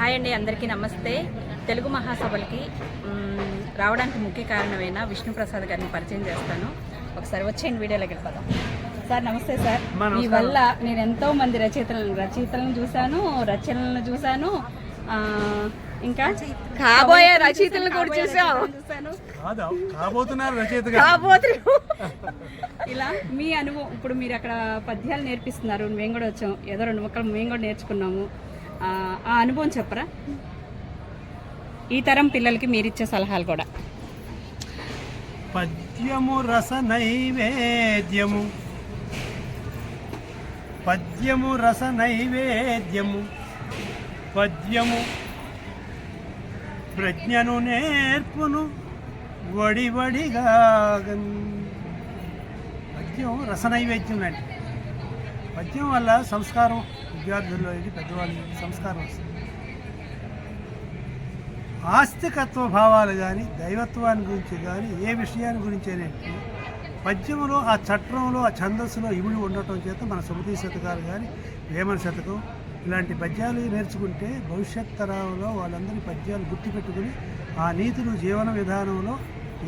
Hi అండి అందరికీ నమస్తే. తెలుగు మహాసభలకి రావడానికి ముఖ్య కారణమైన విష్ణుప్రసాద్ గారిని పరిచయం చేస్తాను. ఒకసారి వచ్చేయండి వీడియోలోకి వెళ్ళిపోదాం. సార్ నమస్తే సార్. మీ. వల్ల నేను ఎంతో మంది రచయితలను రచయితలను చూశాను రచనలను చూశాను. ఆ, ఇంకా కాబోయే రచయితలను కూడా కాబోయే చూసాం. రచయితలను చూశాను. కాదా? కాబోతున్నారు రచయితగా. కాబోతున్నాం ఇలా మీ అనుభవం ఇప్పుడు మీరు అక్కడ పద్యాలు నేర్పిస్తున్నారు మేము కూడా వచ్చాం. ఏదో రెండు ముక్కలు మేము కూడా నేర్చుకున్నాము. ఆ, అనుభవం చెప్పరా? ఈ తరం పిల్లలకి మీరు ఇచ్చే సలహాలు కూడా. పద్యము రస నైవేద్యము. పద్యము రస నైవేద్యము. పద్యము ప్రజ్ఞను నేర్పును వడి వడిగా పద్యం రస నైవేద్యం అండి. పద్యం వల్ల సంస్కారం విద్యార్థుల్లో ఇది పెద్దవాళ్ళకి సంస్కారం వస్తుంది. ఆస్తికత్వ భావాలు కానీ దైవత్వాన్ని గురించి కానీ ఏ విషయాన్ని గురించి అయినట్టు పద్యములో ఆ చట్టంలో ఆ ఛందస్సులో ఇమిడి ఉండటం చేత మన సుమతి శతకాలు కానీ వేమన శతకం ఇలాంటి పద్యాలు నేర్చుకుంటే భవిష్యత్ తరాలలో వాళ్ళందరి పద్యాలు గుర్తుపెట్టుకుని ఆ నీతులు జీవన విధానంలో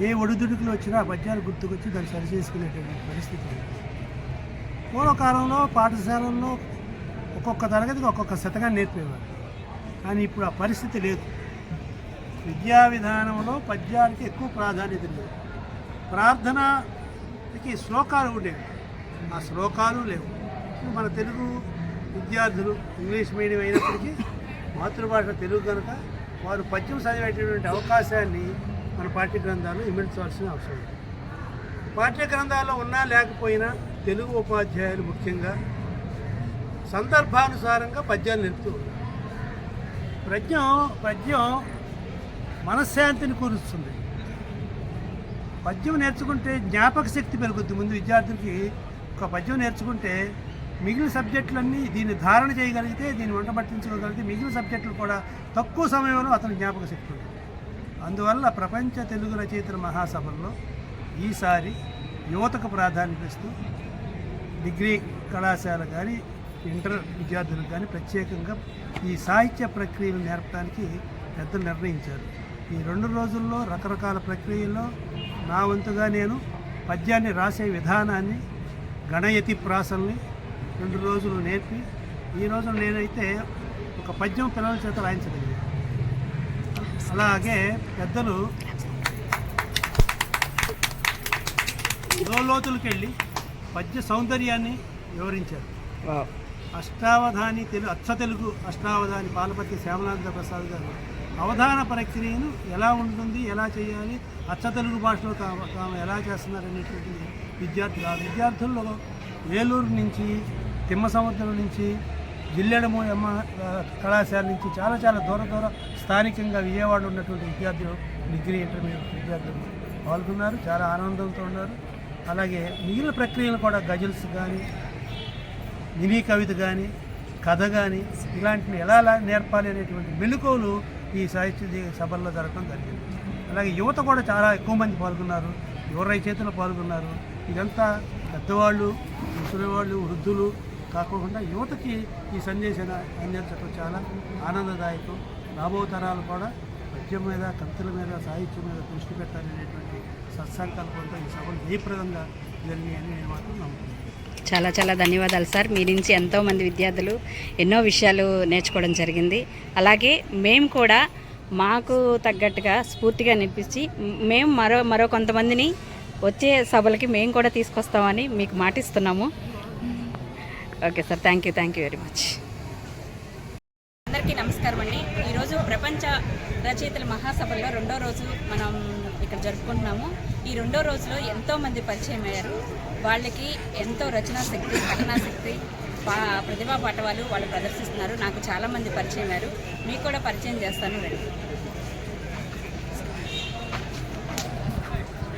ఏ ఒడిదుడుకులు వచ్చినా ఆ పద్యాలు గుర్తుకొచ్చి దాన్ని సరిచేసుకునేటువంటి పరిస్థితి పూర్వకాలంలో పాఠశాలల్లో ఒక్కొక్క తరగతికి ఒక్కొక్క శతకాన్ని నేర్పేవారు. కానీ ఇప్పుడు ఆ పరిస్థితి లేదు. విద్యా విధానంలో పద్యానికి ఎక్కువ ప్రాధాన్యత లేదు. ప్రార్థనకి శ్లోకాలు ఉండేవి ఆ శ్లోకాలు లేవు. మన తెలుగు విద్యార్థులు ఇంగ్లీష్ మీడియం అయినప్పటికీ మాతృభాష తెలుగు కనుక వారు పద్యం చదివేటటువంటి అవకాశాన్ని మన పాఠ్య గ్రంథాలు ఇమిడ్చవలసిన అవసరం ఉంది పాఠ్య గ్రంథాల్లో ఉన్నా లేకపోయినా తెలుగు ఉపాధ్యాయులు ముఖ్యంగా సందర్భానుసారంగా పద్యాలు నేర్పుతూ ఉన్నారు. పద్యం పద్యం మనశ్శాంతిని కూరుస్తుంది. పద్యం నేర్చుకుంటే జ్ఞాపక శక్తి పెరుగుద్ది. ముందు విద్యార్థులకి ఒక పద్యం నేర్చుకుంటే మిగిలిన సబ్జెక్టులన్నీ దీన్ని ధారణ చేయగలిగితే దీన్ని వంట పట్టించుకోగలిగితే మిగిలిన సబ్జెక్టులు కూడా తక్కువ సమయంలో అతని జ్ఞాపక శక్తి ఉంటుంది. అందువల్ల ప్రపంచ తెలుగు రచయితల మహాసభల్లో ఈసారి యువతకు ప్రాధాన్యత ఇస్తూ డిగ్రీ కళాశాల కానీ ఇంటర్ విద్యార్థులకు కానీ ప్రత్యేకంగా ఈ సాహిత్య ప్రక్రియను నేర్పడానికి పెద్దలు నిర్ణయించారు. ఈ రెండు రోజుల్లో రకరకాల ప్రక్రియల్లో నా వంతుగా నేను పద్యాన్ని రాసే విధానాన్ని గణయతి ప్రాసల్ని రెండు రోజులు నేర్పి ఈ రోజు నేనైతే ఒక పద్యం పిల్లల చేత రాయించగలిగాను. అలాగే పెద్దలు లోతులకు వెళ్ళి పద్య సౌందర్యాన్ని వివరించారు. అష్టావధాని తెలుగు అచ్చ తెలుగు అష్టావధాని పాలపతి శ్యామలాంత ప్రసాద్ గారు అవధాన ప్రక్రియను ఎలా ఉంటుంది ఎలా చేయాలి అచ్చ తెలుగు భాషలో తాము తాము ఎలా చేస్తున్నారు అనేటువంటి విద్యార్థులు ఆ విద్యార్థుల్లో ఏలూరు నుంచి తిమ్మ సముద్రం నుంచి జిల్లెడము ఎమ్మ కళాశాల నుంచి చాలా చాలా దూర దూర స్థానికంగా విజయవాడ ఉన్నటువంటి విద్యార్థులు డిగ్రీ ఇంటర్మీడియట్ విద్యార్థులు పాల్గొన్నారు చాలా ఆనందంతో ఉన్నారు. అలాగే మిగిలిన ప్రక్రియలు కూడా గజల్స్ కానీ మినీ కవిత కానీ కథ కానీ ఇలాంటివి ఎలా నేర్పాలి అనేటువంటి మెలుకోలు ఈ సాహిత్య సభల్లో జరగడం జరిగింది. అలాగే యువత కూడా చాలా ఎక్కువ మంది పాల్గొన్నారు. యువ రచయితలు పాల్గొన్నారు. ఇదంతా పెద్దవాళ్ళు ముసలివాళ్ళు వృద్ధులు కాకుండా యువతకి ఈ సందేశం అందించడం చాలా ఆనందదాయకం. రాబో తరాలు కూడా పద్యం మీద కవితల మీద సాహిత్యం మీద దృష్టి పెట్టాలనేటువంటి సత్సంకల్పంతో ఈ సభలు జయప్రదంగా జరిగాయని నేను మాత్రం నమ్ముతున్నాను. చాలా చాలా ధన్యవాదాలు సార్. మీ నుంచి ఎంతోమంది విద్యార్థులు ఎన్నో విషయాలు నేర్చుకోవడం జరిగింది. అలాగే మేము కూడా మాకు తగ్గట్టుగా స్ఫూర్తిగా అనిపించి మేము మరో మరో కొంతమందిని వచ్చే సభలకి మేము కూడా తీసుకొస్తామని మీకు మాటిస్తున్నాము. Okay sir. Thank you thank you very much. అందరికీ నమస్కారం అండి. ఈరోజు ప్రపంచ రచయితల మహాసభల్లో రెండో రోజు మనం ఇక్కడ జరుపుకుంటున్నాము. ఈ రెండో రోజులో ఎంతోమంది పరిచయం అయ్యారు. వాళ్ళకి ఎంతో రచనా శక్తి కథనా శక్తి ప్రతిభా పాఠవాలు వాళ్ళు ప్రదర్శిస్తున్నారు. నాకు చాలా మంది పరిచయం అయ్యారు. మీకు కూడా పరిచయం చేస్తాను. రండి.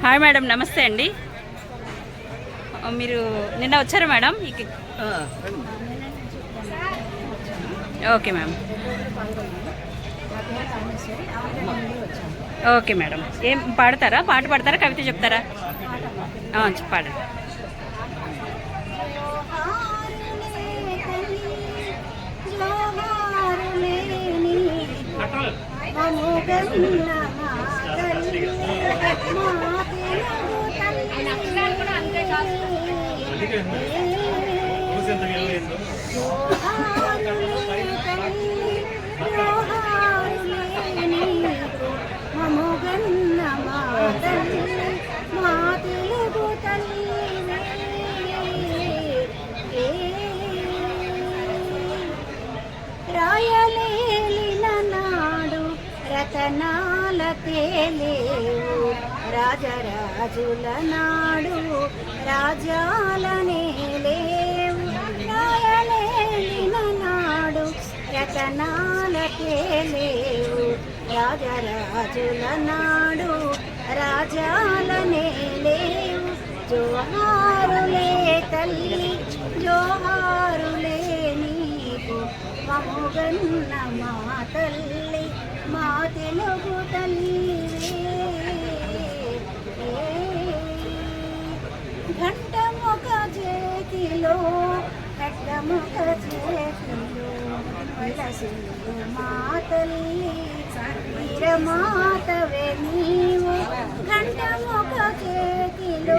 హాయ్ మేడం నమస్తే అండి. మీరు నిన్న వచ్చారా మేడం? ఇక- ఓకే మ్యామ్ ఓకే మేడం. ఏం పాడతారా? పాట పాడతారా? కవిత చెప్తారా? పాడండి. జోహారులే రాజరాజుల నాడు రాజాలనే లేవు రాయలేలిన నాడు రతనాలకే లేవు. రాజరాజుల నాడు రాజాలనే లేవు. జోహారులే తల్లి జోహారులే నీకు. మముగన్న మా తల్లి మా తెలుగు తల్లి చేతిలో ఖడ్గముఖ చేతిలో విలసిల్లు మా తల్లి వీరమాతవే నీవు ఘంటముఖ చేతిలో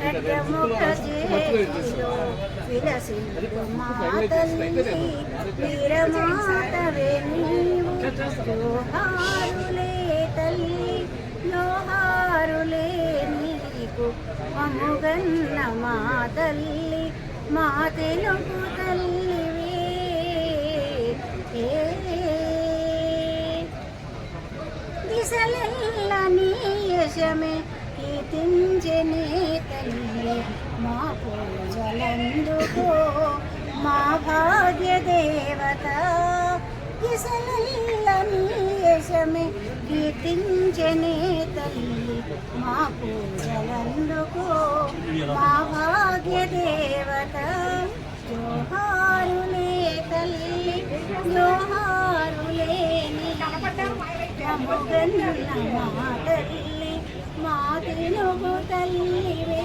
ఖడ్గముఖ చేతిలో విలసిల్లు మా తల్లి వీరమాతవే నీవు జోహారులే తల్లి లోహారు మముగన్న మా తల్లి మా తెలుగు తల్లివే ఏ దిశలెల్ల నీ యశమే కీర్తించనే తల్లి మా పూజలందుకో మా భాగ్య దేవత దిశలెల్ల నీ యశమే కీర్తించనే తల్లి మా పూజలందుకో మా భాగ్య దేవత జోహారులే తల్లి జోహారులేని మా తల్లి మా తెలుగు తల్లివే.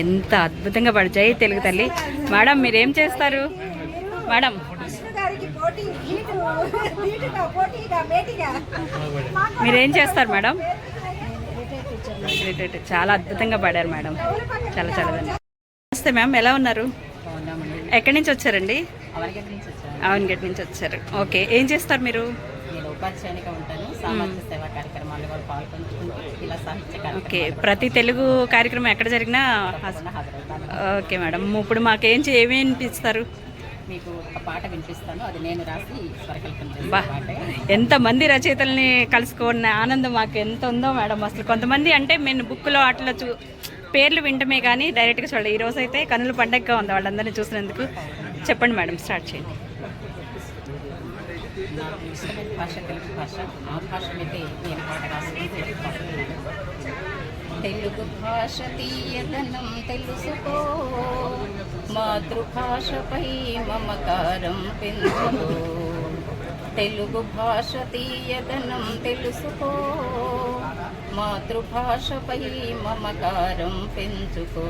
ఎంత అద్భుతంగా పడిచాయి తెలుగు తల్లి. మేడం మీరేం చేస్తారు? మేడం మీరేం చేస్తారు మేడం. చాలా అద్భుతంగా పాడారు మేడం. చాలా చాలా ధన్యవాదాలు. నమస్తే మ్యామ్ ఎలా ఉన్నారు? ఎక్కడి నుంచి వచ్చారండి? అవన్గట్ నుంచి వచ్చారు. ఓకే ఏం చేస్తారు మీరు? నేను ఉపాధ్యాయునిగా ఉంటాను. సామాజిక సేవా కార్యక్రమాల్లో కూడా పాల్గొంటుకుంటూ ఇలా సాహిత్య ఓకే ప్రతి తెలుగు కార్యక్రమం ఎక్కడ జరిగినా ఓకే మేడం ఇప్పుడు మాకేం చే- ఏమి వినిపిస్తారు మీకు ఒక పాట వినిపిస్తాను. అది నేను రాసి స్వరకల్పన పాటే. ఎంతమంది రచయితల్ని కలుసుకున్న ఆనందం మాకు ఎంత ఉందో మేడం అసలు. కొంతమంది అంటే మేము బుక్లో అట్లా చూ పేర్లు వింటమే కానీ డైరెక్ట్గా చూడాలి. ఈ రోజు అయితే కన్నుల పండగగా ఉంది వాళ్ళందరినీ చూసినందుకు చెప్పండి మేడం స్టార్ట్ చేయండి. నాకు ఇష్టమైన భాష తెలుగు భాష. ఆ భాష మీదే నేను పాట. తెలుగు భాష తీయదనం తెలుసుకో. మాతృభాషపై మమకారం పెంచుకో తెలుగు భాష తీయదనం తెలుసుకో మాతృభాషపై మమకారం పెంచుకో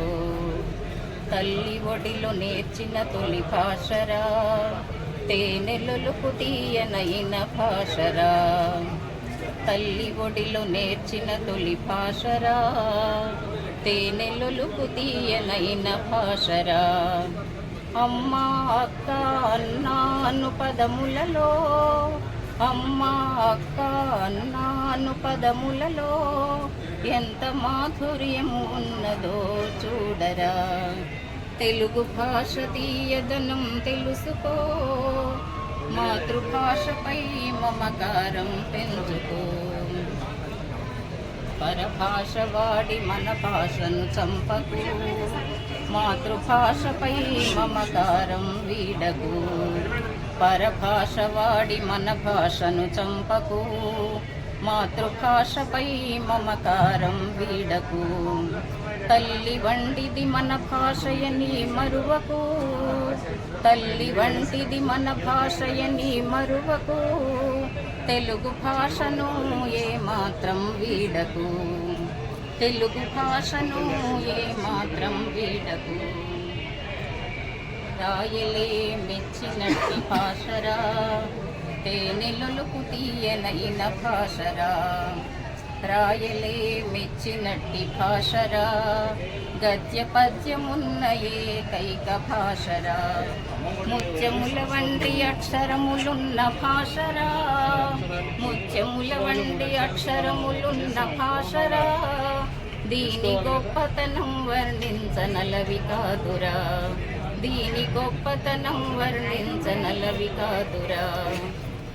తల్లి ఒడిలో నేర్చిన తొలి భాషరా తేనెలొలుకు తీయనైన భాషరా. తల్లి ఒడిలో నేర్చిన తొలి భాషరా తేనెలొలుకు తీయనైన భాషరా. అమ్మా అక్క అన్నాను పదములలో. అమ్మా అక్క అన్నాను పదములలో. ఎంత మాధుర్యం ఉన్నదో చూడరా. తెలుగు భాష తీయదనం తెలుసుకో. మాతృభాషపై మమకారం పెంచుకో. పరభాష వాడి మన భాషను చంపకు. మాతృభాషపై మమకారం వీడకు. పరభాష వాడి మన భాషను చంపకు. మాతృభాషపై మమకారం వీడకు. తల్లి వంటిది మన భాషయని మరువకు. తల్లి వంటిది మన భాషయని మరువకు. తెలుగు భాషను ఏమాత్రం వీడకు. తెలుగు భాషను ఏమాత్రం వీడకు. రాయలే మెచ్చినట్టి భాషరా తేనెలొలుకు తీయనైన భాషరా. రాయలే మెచ్చినట్టి భాషరా గద్య పద్యమున్న ఏకైక భాషరా ముత్యముల వంటి అక్షరములున్న భాషరా ముత్యముల వంటి అక్షరములున్న భాషరా దీని గొప్పతనం వర్ణించనలవి కాదురా దీని గొప్పతనం వర్ణించనలవి కాదురా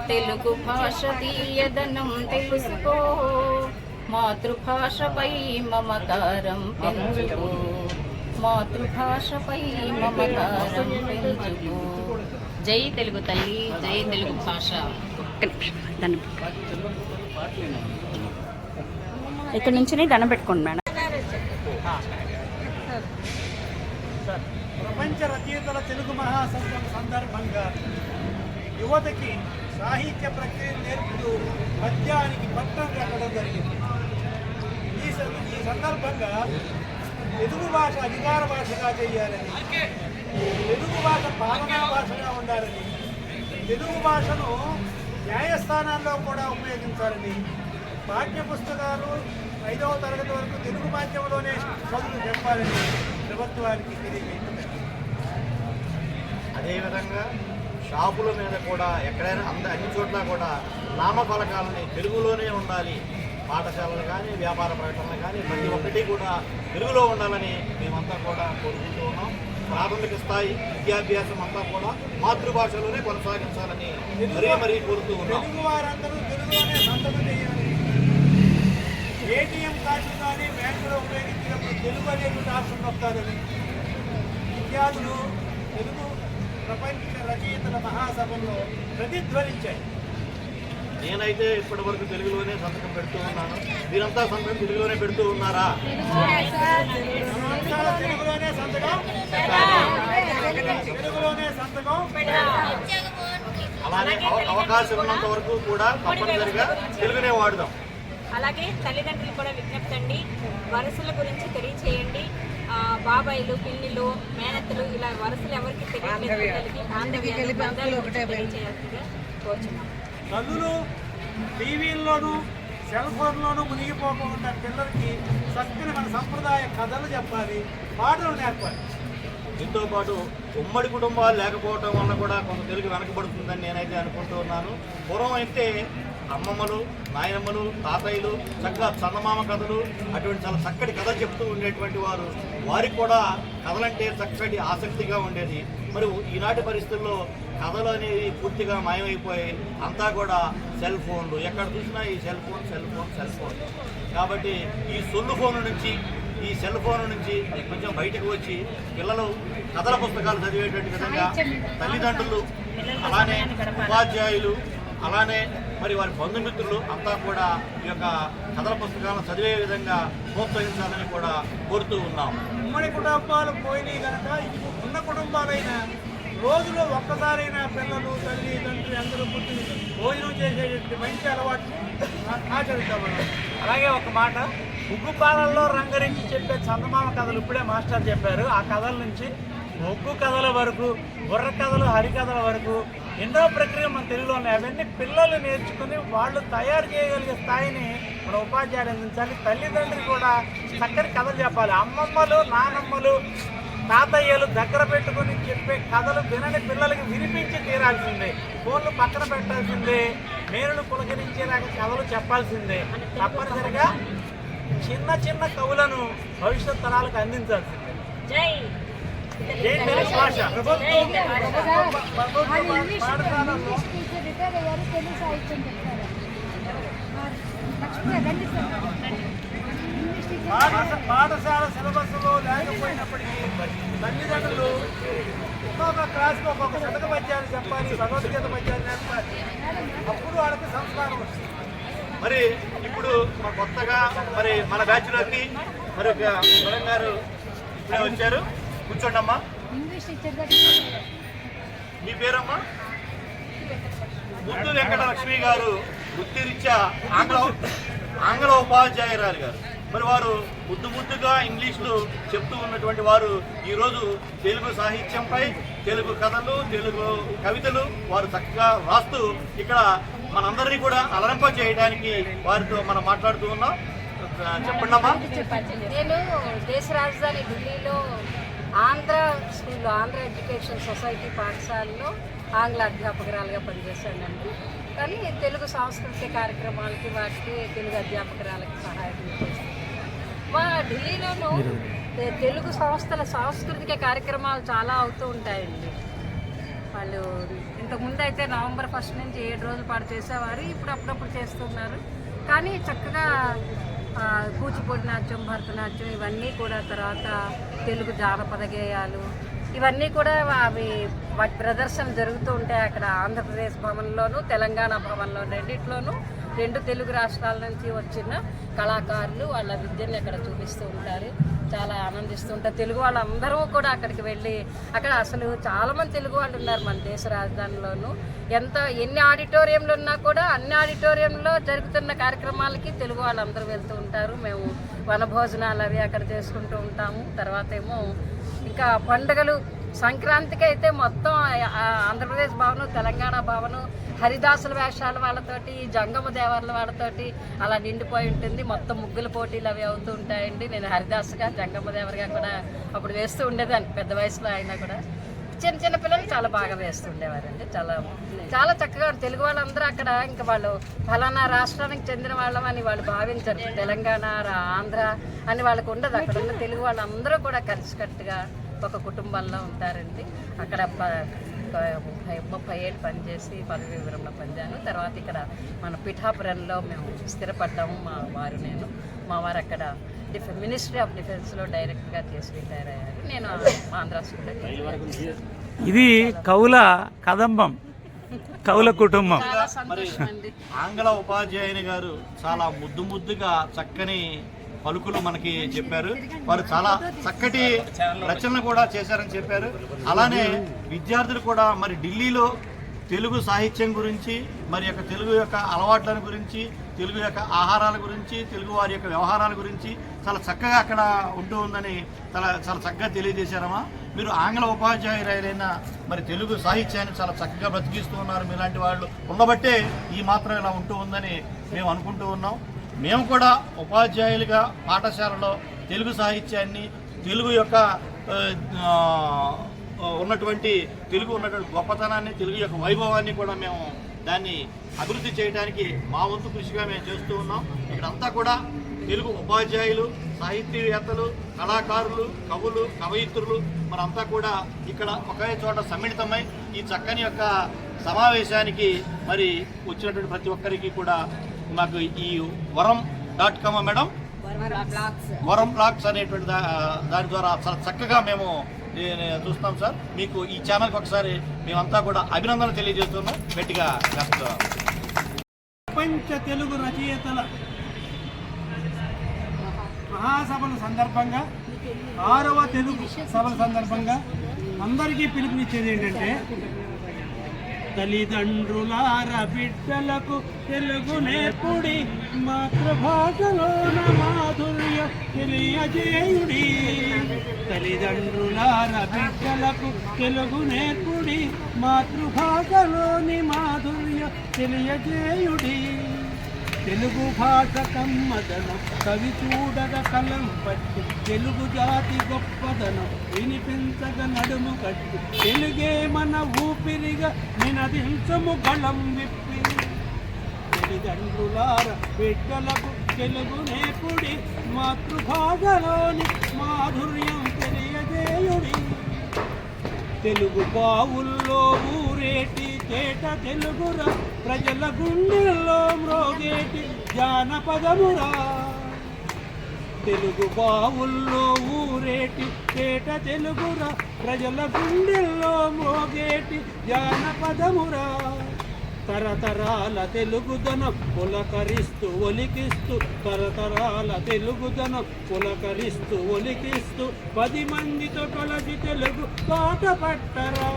తెలుగు భాష తీయదనం తెలుసుకో మాతృభాషపై మమకారం పెంచుకో. మాతృభాషపై మమకారం పెంచుకో. జై తెలుగు తల్లి జై తెలుగు భాష. ఇక్కడ నుంచి దండం పెట్టుకోండి మేడం. ప్రపంచ రచయితల తెలుగు మహాసంఘం సందర్భంగా యువతకి సాహిత్య ప్రక్రియ నేర్పుతూ పద్యానికి పట్టం కట్టడం జరిగింది. ఈ సందర్భంగా తెలుగు భాష అధికార భాషగా చేయాలని తెలుగు భాష పాలనా భాషగా ఉండాలని తెలుగు భాషను న్యాయస్థానాల్లో కూడా ఉపయోగించాలని పాఠ్య పుస్తకాలు ఐదవ తరగతి వరకు తెలుగు మాధ్యమంలోనే చదువు చెప్పాలని ప్రభుత్వానికి తెలియజేస్తున్నారు అదేవిధంగా షాపుల మీద కూడా ఎక్కడైనా అంద అన్ని చోట్ల కూడా నామఫలకాలని తెలుగులోనే ఉండాలి. పాఠశాలలు కానీ వ్యాపార ప్రకటనలు కానీ ప్రతి ఒక్కటి కూడా తెలుగులో ఉండాలని మేమంతా కూడా కోరుకుంటూ ఉన్నాం. ప్రాథమిక స్థాయి విద్యాభ్యాసం అంతా కూడా మాతృభాషలోనే కొనసాగించాలని మరీ మరీ కోరుతూ ఉన్నాం. తెలుగు వారందరూ తెలుగులోనే చేయాలి. ఏటీఎం కార్డు కానీ బ్యాంకులో ఉపయోగించినప్పుడు తెలుగు అనేటువంటి ఆప్షన్ వస్తారని విద్యార్థులు తెలుగు ప్రపంచ రచయితల మహాసభలో ప్రతిధ్వనించాయి. నేనైతే ఇప్పటి వరకు తెలుగులోనే సంతకం పెడుతూ ఉన్నాను. మీరంతా సంతకం తెలుగులోనే పెడుతూ ఉన్నారా? తెలుగులోనే సంతకం తెలుగులోనే సంతకం అలానే అవ- అవకాశం ఉన్నంత వరకు కూడా తప్పనిసరిగా తెలుగునే వాడుదాం. అలాగే తల్లిదండ్రులు కూడా విజ్ఞప్తి అండి వరుసల గురించి తెలియచేయండి. ఆ, బాబాయిలు పిన్నిలు మేనత్తలు ఇలా వరుసలు ఎవరికి గురించి తెలియచేయాల్సిందిగా కోరుచున్నాం. తల్లులు టీవీల్లోనూ సెల్ ఫోన్లోనూ మునిగిపోకుండా పిల్లలకి చక్కని మన సంప్రదాయ కథలు చెప్పాలి పాటలు నేర్పాలి. దీంతో పాటు ఉమ్మడి కుటుంబాలు లేకపోవటం వల్ల కూడా కొంత తెలుగు వెనకబడుతుందని నేనైతే అనుకుంటూ ఉన్నాను. పూర్వం అయితే అమ్మమ్మలు నాయనమ్మలు తాతయ్యలు చక్కగా చందమామ కథలు అటువంటి చాలా చక్కటి కథ చెప్తూ ఉండేటువంటి వారు. వారికి కూడా కథలంటే చక్కటి ఆసక్తిగా ఉండేది. మరి ఈనాటి పరిస్థితుల్లో కథలు అనేవి పూర్తిగా మాయమైపోయి అంతా కూడా సెల్ ఫోన్లు. ఎక్కడ చూసినా ఈ cell phone cell phone cell phone. కాబట్టి ఈ సొల్లు ఫోన్ నుంచి ఈ సెల్ ఫోన్ నుంచి కొంచెం బయటకు వచ్చి పిల్లలు కథల పుస్తకాలు చదివేటువంటి విధంగా తల్లిదండ్రులు అలానే ఉపాధ్యాయులు అలానే మరి వారి బంధుమిత్రులు అంతా కూడా ఈ యొక్క కథల పుస్తకాలను చదివే విధంగా ప్రోత్సహించాలని కూడా కోరుతూ ఉన్నాం ఉమ్మడి కుటుంబాలు పోయినాయి కనుక ఇప్పుడు ఉన్న కుటుంబాలైనా రోజులో ఒక్కసారైనా పిల్లలు తల్లి తండ్రి అందరూ పుట్టి భోజనం చేసేటువంటి మంచి అలవాటు ఆచరిద్దాం అలాగే ఒక మాట ఉగ్గు పాలల్లో రంగరించి చెప్పే చందమామ కథలు ఇప్పుడే మాస్టర్ చెప్పారు. ఆ కథల నుంచి ఒగ్గు కథల వరకు బుర్ర కథలు హరికథల వరకు ఎన్నో ప్రక్రియలు మన తెలుగులో ఉన్నాయి. అవన్నీ పిల్లలు నేర్చుకుని వాళ్ళు తయారు చేయగలిగే స్థాయిని మన ఉపాధ్యాయులు అందించాలి. తల్లిదండ్రులు కూడా చక్కని కథలు చెప్పాలి. అమ్మమ్మలు నానమ్మలు తాతయ్యలు దగ్గర పెట్టుకుని చెప్పే కథలు వినని పిల్లలకి వినిపించి తీరాల్సిందే. ఫోన్లు పక్కన పెట్టాల్సిందే. మేనులు పులకరించేలాగా కథలు చెప్పాల్సిందే. తప్పనిసరిగా చిన్న చిన్న కవులను భవిష్యత్ తరాలకు అందించాల్సిందే. జై జై తెలుగు భాష. ప్రభుత్వం పాఠశాల సిలబస్లో లేకపోయినప్పటికీ తల్లిదండ్రులు ఒక్కొక్క క్లాస్కి ఒక్కొక్క శతక పద్యాలు చెప్పాలి భగవద్గీత పద్యాలు నేర్పాలి అప్పుడు వాళ్ళకి సంస్కారం వస్తుంది. మరి ఇప్పుడు మన కొత్తగా మరి మన బ్యాచ్లోకి మరి ఒక మేడం గారు ఇప్పుడే వచ్చారు. కూర్చోండమ్మా. మీ పేరమ్మా? ముద్దు వెంకట లక్ష్మి గారు వృత్తిరీత్యా ఆంగ్ల ఆంగ్ల ఉపాధ్యాయురాలు గారు. మరి వారు ముద్దు ముద్దుగా ఇంగ్లీష్లో చెప్తూ ఉన్నటువంటి వారు ఈరోజు తెలుగు సాహిత్యంపై తెలుగు కథలు తెలుగు కవితలు వారు చక్కగా రాస్తూ ఇక్కడ మనందరినీ కూడా అలరింప చేయడానికి వారితో మనం మాట్లాడుతూ ఉన్నాం. చెప్పండి అమ్మా. నేను దేశ రాజధాని ఢిల్లీలో ఆంధ్ర స్కూల్లో ఆంధ్ర ఎడ్యుకేషన్ సొసైటీ పాఠశాలలో ఆంగ్ల అధ్యాపకురాలుగా పనిచేశానండి. కానీ తెలుగు సాంస్కృతిక కార్యక్రమాలకి వాటికి తెలుగు అధ్యాపకురాలకి సహాయం చేస్తాను ఢిల్లీలోనూ తెలుగు సంస్థల సాంస్కృతిక కార్యక్రమాలు చాలా అవుతూ ఉంటాయండి. వాళ్ళు ఇంతకుముందు అయితే నవంబర్ ఫస్ట్ నుంచి ఏడు రోజుల పాటు చేసేవారు ఇప్పుడు అప్పుడప్పుడు చేస్తున్నారు. కానీ చక్కగా కూచిపూడి నాట్యం భరతనాట్యం ఇవన్నీ కూడా తర్వాత తెలుగు జానపద గేయాలు ఇవన్నీ కూడా అవి వాటి ప్రదర్శన జరుగుతూ ఉంటాయి అక్కడ ఆంధ్రప్రదేశ్ భవన్లోను తెలంగాణ భవన్లో రెండిట్లోనూ రెండు తెలుగు రాష్ట్రాల నుంచి వచ్చిన కళాకారులు వాళ్ళ విద్యను అక్కడ చూపిస్తూ ఉంటారు. చాలా ఆనందిస్తూ ఉంటారు. తెలుగు వాళ్ళందరూ కూడా అక్కడికి వెళ్ళి అక్కడ అసలు చాలామంది తెలుగు వాళ్ళు ఉన్నారు మన దేశ రాజధానిలోను. ఎంత ఎన్ని ఆడిటోరియంలు ఉన్నా కూడా అన్ని ఆడిటోరియంలో జరుగుతున్న కార్యక్రమాలకి తెలుగు వాళ్ళందరూ వెళ్తూ ఉంటారు. మేము వనభోజనాలు అవి అక్కడ చేసుకుంటూ ఉంటాము. తర్వాత ఏమో ఇంకా పండుగలు సంక్రాంతికి అయితే మొత్తం ఆంధ్రప్రదేశ్ భవను తెలంగాణ భవను హరిదాసుల వేషాల వాళ్ళతోటి జంగమ దేవర్ల వాళ్ళతోటి అలా నిండిపోయి ఉంటుంది. మొత్తం ముగ్గుల పోటీలు అవి అవుతూ ఉంటాయండి. నేను హరిదాసుగా జంగమ్మ దేవర్గా కూడా అప్పుడు వేస్తూ ఉండేదాన్ని. పెద్ద వయసులో అయినా కూడా. చిన్న చిన్న పిల్లలు చాలా బాగా వేస్తుండేవారండి చాలా చాలా చక్కగా తెలుగు వాళ్ళందరూ అక్కడ ఇంకా వాళ్ళు ఫలానా రాష్ట్రానికి చెందిన వాళ్ళమని వాళ్ళు భావించారు. తెలంగాణ ఆంధ్ర అని వాళ్ళకు ఉండదు. అక్కడ ఉన్న తెలుగు వాళ్ళందరూ కూడా కలిసికట్టుగా ఒక కుటుంబంలో ఉంటారండి. అక్కడ ఒక ముప్పై ముప్పై ఏళ్ళు పనిచేసి పదవి వివరంలో పనిచేయాను తర్వాత ఇక్కడ మన పిఠాపురంలో మేము స్థిరపడ్డాము మా వారు నేను. మా వారు అక్కడ డిఫె మినిస్ట్రీ ఆఫ్ డిఫెన్స్లో డైరెక్ట్గా చేసి రిటైర్ అయ్యారు నేను ఆంధ్ర స్కూల్లో ఇది కవుల కదంబం కవుల కుటుంబం. ఆంగ్ల ఉపాధ్యాయుని గారు చాలా ముద్దు ముద్దుగా చక్కని పలుకులు మనకి చెప్పారు. వారు చాలా చక్కటి రచనలు కూడా చేశారని చెప్పారు. అలానే విద్యార్థులు కూడా మరి ఢిల్లీలో తెలుగు సాహిత్యం గురించి మరి యొక్క తెలుగు యొక్క అలవాట్ల గురించి తెలుగు యొక్క ఆహారాల గురించి తెలుగు వారి యొక్క వ్యవహారాల గురించి చాలా చక్కగా అక్కడ ఉంటూ ఉందని చాలా చాలా చక్కగా తెలియజేశారమ్మా. మీరు ఆంగ్ల ఉపాధ్యాయులైన మరి తెలుగు సాహిత్యాన్ని చాలా చక్కగా బ్రతికిస్తూ ఉన్నారు. మీలాంటి వాళ్ళు ఉండబట్టే ఈ మాత్రం ఇలా ఉంటూ ఉందని మేము అనుకుంటూ ఉన్నాం. మేము కూడా ఉపాధ్యాయులుగా పాఠశాలలో తెలుగు సాహిత్యాన్ని తెలుగు యొక్క ఉన్నటువంటి తెలుగు ఉన్నటువంటి గొప్పతనాన్ని తెలుగు యొక్క వైభవాన్ని కూడా మేము దాన్ని అభివృద్ధి చేయడానికి మా వంతు కృషిగా మేము చేస్తూ ఉన్నాం. ఇక్కడంతా కూడా తెలుగు ఉపాధ్యాయులు సాహిత్యవేత్తలు కళాకారులు కవులు కవయిత్రులు మనంతా కూడా ఇక్కడ ఒకే చోట సమ్మిళితమై ఈ చక్కని యొక్క సమావేశానికి మరి వచ్చినటువంటి ప్రతి ఒక్కరికి కూడా మాకు ఈ Varam dot com madam? Varam blogs అనేటువంటి దా- దాని ద్వారా చాలా చక్కగా మేము చూస్తాం సార్. మీకు ఈ ఛానల్కి ఒకసారి మేమంతా కూడా అభినందనలు తెలియజేస్తున్నాం. గట్టిగా ప్రపంచ తెలుగు రచయితల మహాసభల సందర్భంగా ఆరవ తెలుగు సభల సందర్భంగా అందరికీ పిలుపునిచ్చేది ఏంటంటే తల్లిదండ్రులార బిడ్డలకు తెలుగు నేర్పుడి. మాతృభాషలోన మాధుర్య తెలియజేయుడి. తల్లిదండ్రులార బిడ్డలకు తెలుగు నేర్పుడి. మాతృభాషలోని మాధుర్య తెలియజేయుడి. తెలుగు భాష కమ్మదనం కవి చూడగ కలం పట్టి తెలుగు జాతి గొప్పదనం వినిపించగ నడుము కట్టి తెలుగే మన ఊపిరిగా నినదించము గళం విప్పి. తల్లిదండ్రులార బిడ్డలకు తెలుగు నేపుడి మాతృభాషలోని మాధుర్యం తెలియజేయుడి. తెలుగు బావుల్లో ఊరేటి తేట తెలుగురా ప్రజల గుండెల్లో మ్రోగేటి జానపదమురా. తెలుగు బావుల్లో ఊరేటి తేట తెలుగురా ప్రజల గుండెల్లో మ్రోగేటి జానపదమురా. తరతరాల తెలుగుదనం పులకరిస్తూ ఒలికిస్తూ తరతరాల తెలుగుదనం పులకరిస్తూ ఒలికిస్తూ పది మందితో కొలసి తెలుగు పాట పట్టరా.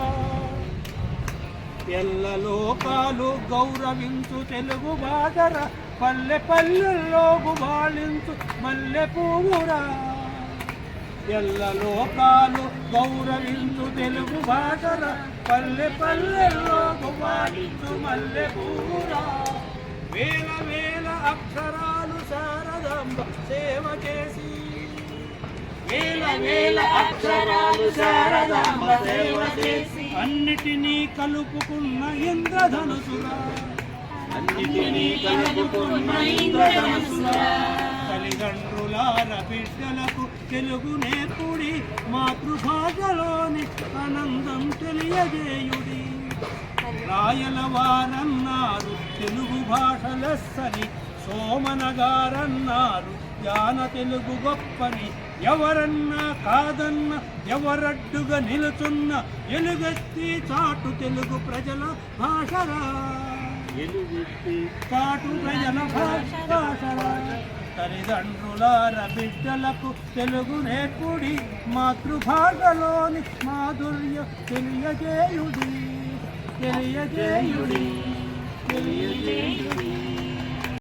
ఎల్ల లోకాలు గౌరవించు తెలుగు భాషర పల్లె పల్లెల్లో గుబాళించు మల్లె పువ్వురా ఎల్ల లోకాలు గౌరవించు తెలుగు భాషల పల్లె పల్లెల్లో గుబాళించు మల్లె పువ్వురా వేల వేల అక్షరాలు శారదాంబ సేవ చేసి వేల వేల అక్షరాలు శారదాంబ సేవ చేసి. అన్నిటినీ కలుపుకున్న ఇంద్రధనుసురా. అన్నిటినీ కలుపుకున్న ఇంద్రధనుసురా. తల్లిదండ్రులార బిడ్డలకు తెలుగు నేర్పుడి. మాతృభాషలోని ఆనందం తెలియజేయుడి. రాయల వారన్నారు తెలుగు భాష లెస్సని సోమన గారన్నారు జాన తెలుగు గొప్పని. ఎవరన్నా కాదన్న ఎవరడ్డుగా నిలుచున్న ఎలుగెత్తి చాటు తెలుగు ప్రజల భాషరా. చాటు ప్రజల భాష భాషరా. తల్లిదండ్రులార బిడ్డలకు తెలుగు నేర్పుడి మాతృభాషలోని మాధుర్య తెలియజేయుడి తెలియజేయుడి తెలియజేయుడి.